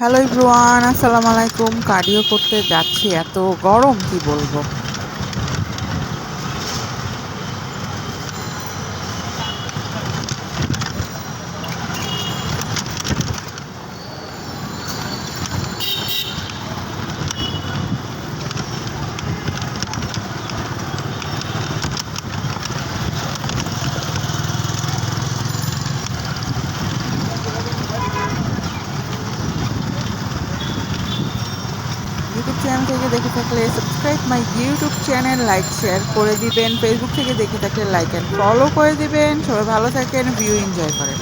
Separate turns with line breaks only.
Hello ইব্রুয়ান আসসালামু আলাইকুম cardio করতে যাচ্ছি এত গরম কি বলব? ইউটিউব চ্যানেল থেকে দেখে থাকলে subscribe my YouTube channel like share করে দিবেন। ফেসবুক থেকে দেখে থাকলে লাইক অ্যান্ড ফলো করে দিবেন। সবাই ভালো থাকেন ভিউ এনজয় করেন।